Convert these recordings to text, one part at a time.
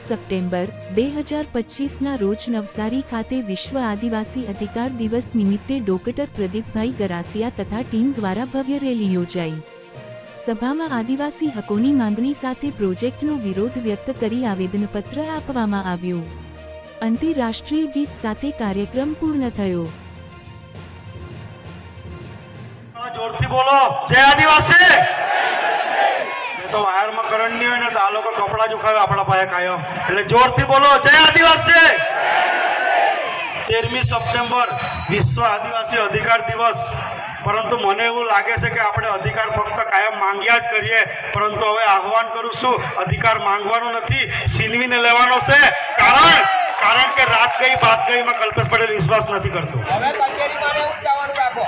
September, બે હજાર પચીસના રોજ નવસારી ખાતે વિશ્વ આદિવાસી અધિકાર દિવસ નિમિત્તે ડોક્ટર પ્રદીપભાઈ ગરાસિયા તથા ટીમ દ્વારા ભવ્ય રેલી યોજાઈ. સભામાં આદિવાસી હકોની માંગણી સાથે પ્રોજેક્ટનો વિરોધ વ્યક્ત કરી આવેદનપત્ર આપવામાં આવ્યું. અંતે રાષ્ટ્રીય ગીત સાથે કાર્યક્રમ પૂર્ણ થયો. જોરથી બોલો. જય આદિવાસી! તો વાયરમાં કરંટ નહીં હોય ને તો આ લોકો કપડા ઉખાવે, આપણા પાસે કાયમ એટલે જોરથી બોલો, જય આદિવાસી! તેરમી સપ્ટેમ્બર વિશ્વ આદિવાસી અધિકાર દિવસ. પરંતુ મને એવું લાગે છે કે આપણે અધિકાર ફક્ત કાયમ માંગ્યા જ કરીએ, પરંતુ હવે આહવાન કરું છું, અધિકાર માંગવાનો નથી, છીનવીને લેવાનો છે. કારણ કારણ કે રાત ગઈ બાત ગઈમાં કલ્પેશ પટેલ વિશ્વાસ નથી કરતો હવે કચેરીમાં ને એવું જવાનું રાખો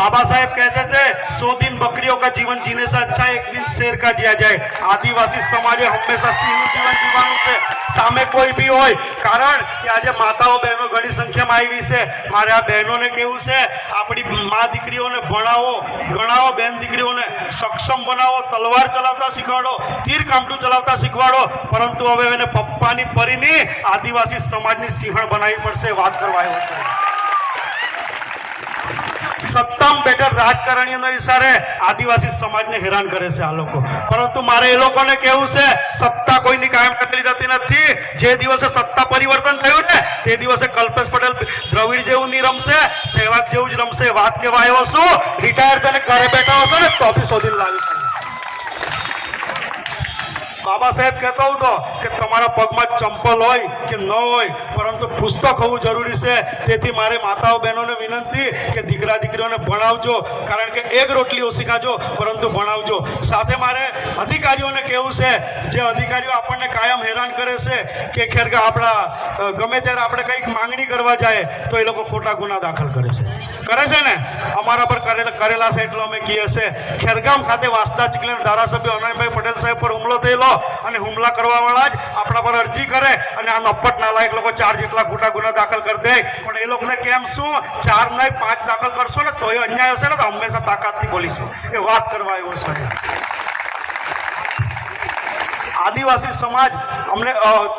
बाबा साहेब कहते थे सौ दिन बकरियों का जीवन जीने से अच्छा एक दिन शेर का जिया जाए आदिवासी समाजे हमेशा સિંહનું જીવન જીવવાનું છે સામે કોઈ બી હોય કારણ કે આજે માતાઓ બહેનો ઘણી સંખ્યામાં આવી છે મારે આ બહેનોને કેવું છે આપણી મા દીકરીઓને ભણાવો ગણાવો બેન દીકરીઓને સક્ષમ બનાવો તલવાર ચલાવતા શીખવાડો તીર કામઠું ચલાવતા શીખવાડો પરંતુ હવે એને પપ્પાની પરીની આદિવાસી સમાજની સિંહણ બનાવવી પડશે વાત કરવા આવ્યો છે સત્તામાં બેઠા રાજકારણીઓના ઇશારે આદિવાસી સમાજને હેરાન કરે છે આ લોકો. પરંતુ મારે એ લોકોને કેવું છે, સત્તા કોઈની કાયમ કરેલી જતી નથી. જે દિવસે સત્તા પરિવર્તન થયું ને, તે દિવસે કલ્પેશ પટેલ દ્રવિડ જેવું નહીં રમશે સહેવાગ જેવું જ રમશે. વાત કેવા આવ્યો છું, રિટાયર થઈને ઘરે બેઠા હશો ને, તો બી શોધીને લાવીશું. બાબા સાહેબ કહેતો હતો કે તમારા પગમાં ચંપલ હોય કે ન હોય, પરંતુ પુસ્તક હોવું જરૂરી છે. તેથી મારે માતાઓ બહેનોને વિનંતી કે દીકરા દીકરીઓને ભણાવજો, કારણ કે એક રોટલી ઓછી ખાજો, પરંતુ ભણાવજો. સાથે મારે અધિકારીઓને કહેવું છે, જે અધિકારીઓ આપણને કાયમ હેરાન કરે છે કે ખેર કે આપણા ગમે ત્યારે આપણે કંઈક માંગણી કરવા જાય, તો એ લોકો ખોટા ગુના દાખલ કરે છે. કરે છે ને? અમારા પર કરેલા કરેલા છે, એટલે અમે કહીએ છે. ખેરગામ ખાતે વાસદા ચીકલીના ધારાસભ્ય અનયભાઈ પટેલ સાહેબ પર હુમલો થયેલો. અને હુમલા કરવા વાળા જ આપણા પર અરજી કરે અને આ નપ્પટ નાલાયક લોકો ચાર જેટલા ખોટા ગુના દાખલ કરી દે. પણ એ લોકોને કેમ શું? ચાર નહીં, પાંચ દાખલ કરશો ને તો એ અન્યાય હશે ને તો હંમેશા તાકાતથી બોલીશું. એ વાત કરવા આવ્યો છે. આદિવાસી સમાજ અમને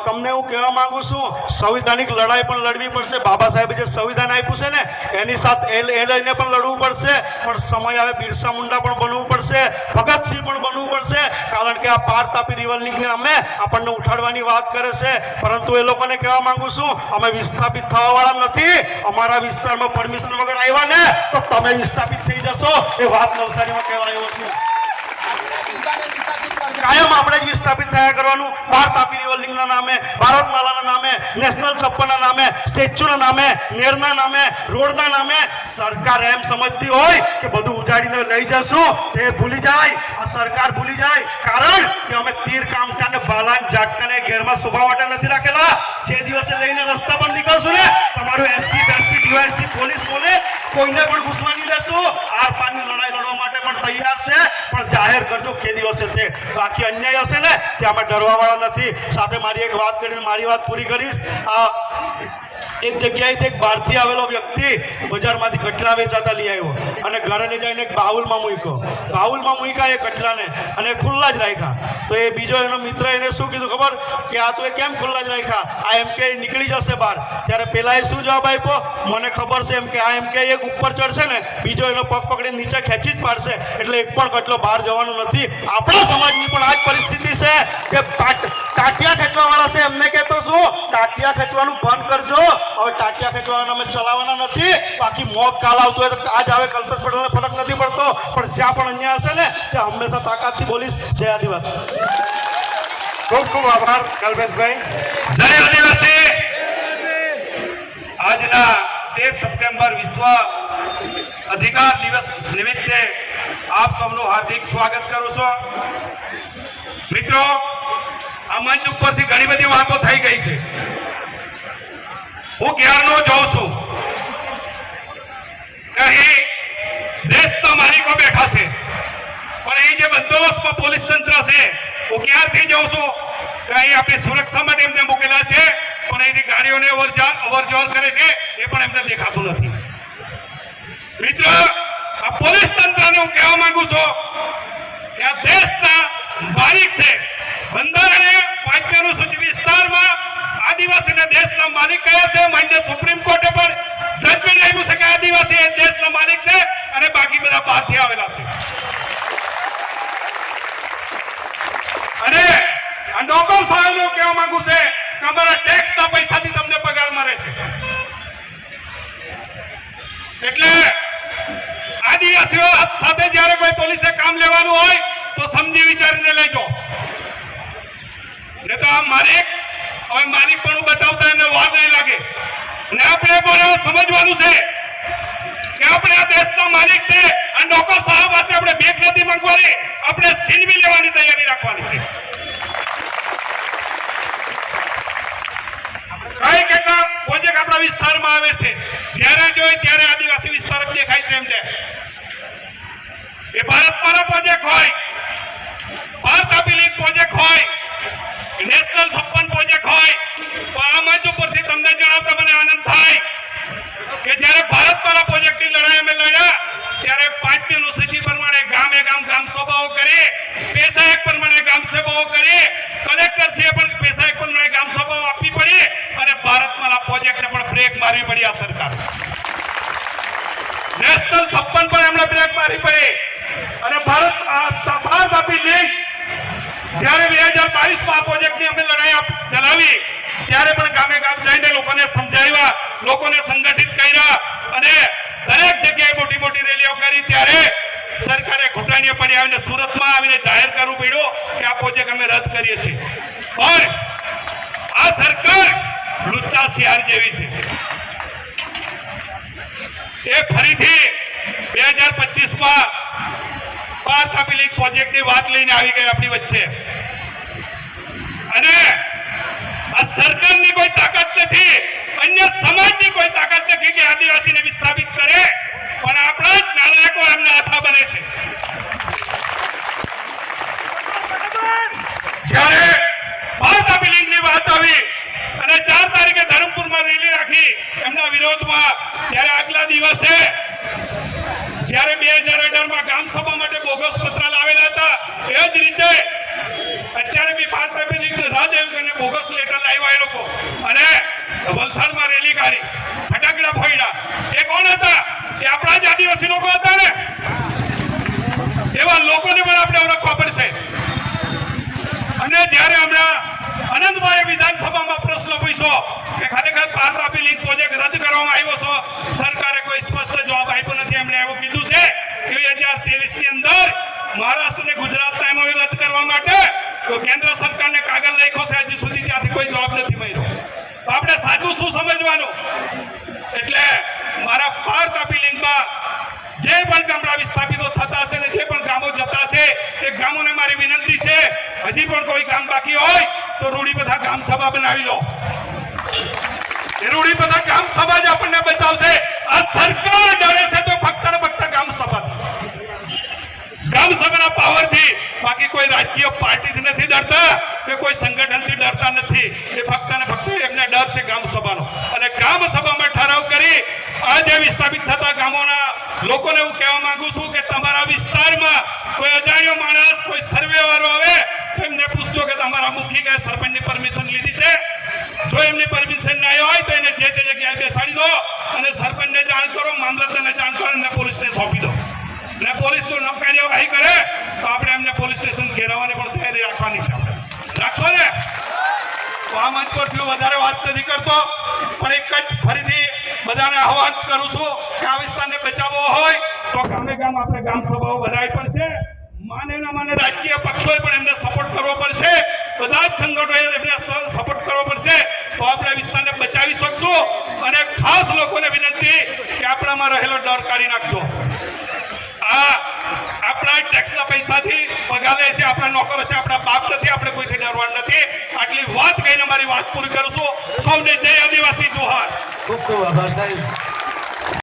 તમને હું કહેવા માંગુ છું, સંવિધાનિક લડાઈ પણ લડવી પડશે. બાબા સાહેબે જે સંવિધાન આપ્યું છે ને, એની સાથે એ લઈને પણ લડવું પડશે. પણ સમય આવે, બિરસા મુંડા પણ બનવું પડશે. ભગતસિંહ પણ બનવું પડશે. કારણ કે આ પાર તાપી રિવર લીગને અમે આપણને ઉઠાડવાની વાત કરે છે. પરંતુ એ લોકોને કહેવા માંગુ છું, અમે વિસ્થાપિત થવાવાળા નથી. અમારા વિસ્તારમાં પરમિશન વગર આવ્યા ને, તો તમે વિસ્થાપિત થઈ જશો. એ વાત નવસારીમાં કહેવા આવ્યો છું. કાયમ આપણે જ વિસ્થાપિત થયા કરવાનું. ભારત આપી રિવોલ્વિંગના નામે, ભારત માલાના નામે, નેશનલ છપ્પનના નામે, સ્ટેચ્યુના નામે, નેરના નામે, રોડના નામે. સરકાર એમ સમજતી હોય કે બધું ઉજાડીને લઈ જશું, તે ભૂલી જાય, આ સરકાર ભૂલી જાય. કારણ કે અમે તીર કામઠા ને બાલાન જાટકાને ઘેરમાં શોભા માટે નથી રાખેલા. જે દિવસે લઈને રસ્તા પર નીકળશું ને, તમારું એસપી બેસટી ડીવાયસટી પોલીસ બોલે કોઈને પણ ઘૂસવા નહીં દેશું. આર પારની લડાઈ લડવા માટે પણ તૈયાર છે. પણ જાહેર કરજો કે દિવસે છે. બાકી અન્યાય હશે ને, ત્યાં અમે ડરવા વાળા નથી. સાથે મારી એક વાત કરીને મારી વાત પૂરી કરીશ. આ એક જગ્યાએથી એક બહારથી આવેલો વ્યક્તિ બજારમાંથી કટલા વેચાતા લઈ આવ્યો અને ઘરે જઈને એક બાઉલમાં મૂક્યો. બાઉલમાં મૂક્યા એ કટલાને અને ખુલ્લા જ રાખ્યા. તો એ બીજો એનો મિત્ર એને શું કીધું ખબર? કે આ તું એ કેમ ખુલ્લા જ રાખ્યા? આ એમ કે નીકળી જશે બહાર. ત્યારે પેલા એ શું જવાબ આપ્યો? મને ખબર છે એમ કે આ એમ કે, એક ઉપર ચડશે ને, બીજો એનો પગ પકડીને નીચે ખેંચી જ પાડશે. એટલે એક પણ કટલો બહાર જવાનો નથી. આપણા સમાજની પણ આ જ પરિસ્થિતિ છે કે ટાટિયા ખેંચવા વાળા છે. એમને કહેતો શું? ટાટિયા ખેંચવાનું બંધ કરજો. હવે ટાટિયા ખેંચવાના અમે ચલાવવાના નથી. બાકી મોત કાલ આવતું હોય તો આજ આવે કલ્પેશ પટેલને ફરક નથી પડતો. પણ જ્યાં પણ અન્યાય હશે ને, ત્યાં હંમેશા તાકાતથી બોલીશ. જય આદિવાસી. ખૂબ ખૂબ આભાર કલ્પેશભાઈ. જય આદિવાસી! આજના તેર સપ્ટેમ્બર વિશ્વ અધિકાર દિવસ નિમિત્તે આપ સૌનું હાર્દિક સ્વાગત કરું છું. મિત્રો આ મંચ ઉપરથી ઘણી બધી વાતો થઈ ગઈ છે. હું ક્યારનો જોઉં છું? કહી દેશ દેશના માલિકો બેઠા છે. પણ એ જે બંદોબસ્તમાં પોલીસ તંત્ર છે હું ક્યારથી જાઉં છું. કે અહીં આપણે સુરક્ષા માટે એમને મૂકેલા છે. પણ અહીંથી ગાડીઓને અવર જવર કરે છે. એ પણ એમને દેખાતું નથી. મિત્રો, આ પોલીસ તંત્રને હું કહેવા માંગુ છું કે આ દેશના માલિક છે. બંધારણે પાંચમી અનુસૂચિત વિસ્તારમાં માલિક કયા છે? માન્ય સુપ્રીમ આદિવાસીઓ સાથે જ્યારે કોઈ પોલીસે કામ લેવાનું હોય, તો સમજી વિચારીને લેજો. ને તો આ માલિક હવે માલિક પણ બતાવતા એને વાર નહીં લાગે. ને આપણે પણ સમજવાનું છે કે આપણે આ દેશના માલિક છે. આ નોકર સાહેબ પાસે આપણે ભેગ નથી માંગવાની. આપણે સીનવી લેવાની તૈયારી રાખવાની છે. કઈ કેટલા પ્રોજેક્ટ આપણા વિસ્તારમાં આવે છે. જ્યારે જોઈ ત્યારે આદિવાસી વિસ્તાર દેખાય છે એમને. એ ભારત મારા પ્રોજેક્ટ હોય. ભારત અભિલીન પ્રોજેક્ટ હોય. નેશનલ સંપન્ન પ્રોજેક્ટ હોય. તો આ મંચ ઉપરથી તમને જણાવતા મને આનંદ થાય કે જ્યારે ભારત મારા પ્રોજેક્ટની લડાઈ અમે લડ્યા, ત્યારે પાંચમી અનુસૂચિ પ્રમાણે ગામે ગામ ગામ સભાઓ કરી પૈસા એક પ્રમાણે ગામ સભાઓ કરી, કલેક્ટર છે પણ પૈસા એક પ્રમાણે ગામ સભાઓ આપવી પડી અને ભારત મારા પ્રોજેક્ટને પણ બ્રેક મારવી પડી આ સરકાર. નેશનલ સંપન્ન પણ એમણે બ્રેક મારવી પડી. ભારત આપી લીગ જ્યારે બે હજાર બાવીસમાં આ પ્રોજેક્ટની અમે લડાઈ ચલાવી, ત્યારે પણ ગામે ગામ જઈને લોકોને સમજાવ્યા, લોકોને સંગઠિત કર્યા અને દરેક જગ્યાએ મોટી મોટી રેલીઓ કરી. ત્યારે સરકારે ઘૂંટાણીઓ પડી આવીને સુરતમાં આવીને જાહેર કરવું પડ્યું કે આ પ્રોજેક્ટ અમે રદ કરીએ છીએ. પણ આ સરકાર લુચ્ચા શિયાર જેવી છે. એ ફરીથી બે હજાર પચીસ માં ભારત પ્રોજેક્ટ પ્રોજેક્ટની વાત લઈને આવી ગઈ આપણી વચ્ચે. અને આ સરકારની કોઈ તાકાત નથી, અન્ય સમાજની કોઈ તાકાત નથી કે આદિવાસીને વિસ્થાપિત કરે, પણ આપણા જ નાણાકો એમના હાથા બને છે. જ્યારે ભારત અભિલિંગની વાત આવી, અને ચાર તારીખે ધરમપુરમાં રેલી રાખી, એમના વિરોધમાં, ત્યારે આગલા દિવસે, જ્યારે બે હજાર અઢારમાં ગામ સભા માટે બોગસ પત્ર લાવેલા હતા. એ જ રીતે અત્યારે બી ભારત અભિલિંગ રાજ આયોગ બોગસ લેટર લાવ્યા એ લોકો. અને વલસાડમાં રેલી કાઢી. ફટાકડા ફોડ્યા. એ કોણ હતા? એ આપણા જ આદિવાસી લોકો હતા ને? એવા લોકોને પણ આપણે ઓળખવા પડશે. અને જ્યારે હમણાં અનંતભાઈ વિધાનસભામાં પ્રશ્ન પૂછ્યો કે ખરેખર ભારત આપી લીગ પ્રોજેક્ટ રદ કરવામાં આવ્યો છો? સરકારે કોઈ સ્પષ્ટ જવાબ આપ્યો નથી. એમણે એવું કીધું છે કે બે હજારની અંદર મહારાષ્ટ્ર અને ગુજરાતના એમાં રદ કરવા માટે તો કેન્દ્ર સરકારને કાગળ લખ્યો છે, હજી સુધી ત્યાંથી કોઈ જવાબ નથી મળ્યો. તો આપણે સાચું શું સમજવાનું? એટલે મારા પાર આપી લીગમાં જે પણ ગામડા વિસ્થાપિતો થતા હશે ને જે પણ ગામો જતા છે એ ગામોને મારી વિનંતી છે, હજી પણ કોઈ ગામ બાકી હોય તો રૂડી બધા ગામ સભા બનાવી લો. રૂડી બધા ગામ સભા જ આપણને બચાવશે આ સરકાર ડરે છે તો ફક્ત ને ફક્ત ગામ સભા પાવરથી. બાકી કોઈ રાજકીય પાર્ટીથી નથી ડરતા કે કોઈ સંગઠનથી ડરતા નથી. એ ફક્ત ને ફક્ત એમને ડર છે ગામ અને ગામ સભામાં ઠરાવ કરી આજે વિસ્થાપિત થતા ગામોના લોકોને હું કહેવા માંગુ છું કે તમારા વિસ્તારમાં કોઈ અજાણ્યો માણસ, કોઈ સર્વે વાળો આવે તો એમને પૂછજો કે તમારા મુખી કે સરપંચની પરમિશન લીધી છે. જો એમની પરમિશન ના હોય તો એને જે તે જગ્યાએ બેસાડી દો અને સરપંચને જાણ કરો, મામલતદારને જાણ કરો અને પોલીસને સોંપી દો. અને પોલીસ જો ન કાર્યવાહી કરે પોલીસ સ્ટેશન ઘેરાવાની પણ તૈયારી રાખવાની છે રાખશો ને? તો આ મંચ પરથી વધારે વાત નથી કરતો, પણ એક જ ફરીથી બધાને આહવાન કરું છું કે આ વિસ્તારને બચાવવો હોય તો ગામે ગામ આપણે ગામ સભાઓ ભરાય પડશે. માને ના માને રાજકીય પક્ષોએ પણ એમને સપોર્ટ કરવો પડશે. બધા જ સંગઠનોએ એમને સપોર્ટ કરવો પડશે. તો આપણે વિસ્તારને બચાવી શકશું. અને ખાસ લોકોને વિનંતી કે આપણામાં રહેલો ડર કાઢી નાખજો. આ આપણા ટેક્સના પૈસાથી પગાર લે છે, આપણા નોકરો છે, આપણા બાપ નથી, આપણે કોઈથી ડરવાનું નથી. આટલી વાત કહીને મારી વાત પૂરી કરું છું. સૌને જય આદિવાસી, જોહાર. ખૂબ ખૂબ આભાર સાહેબ.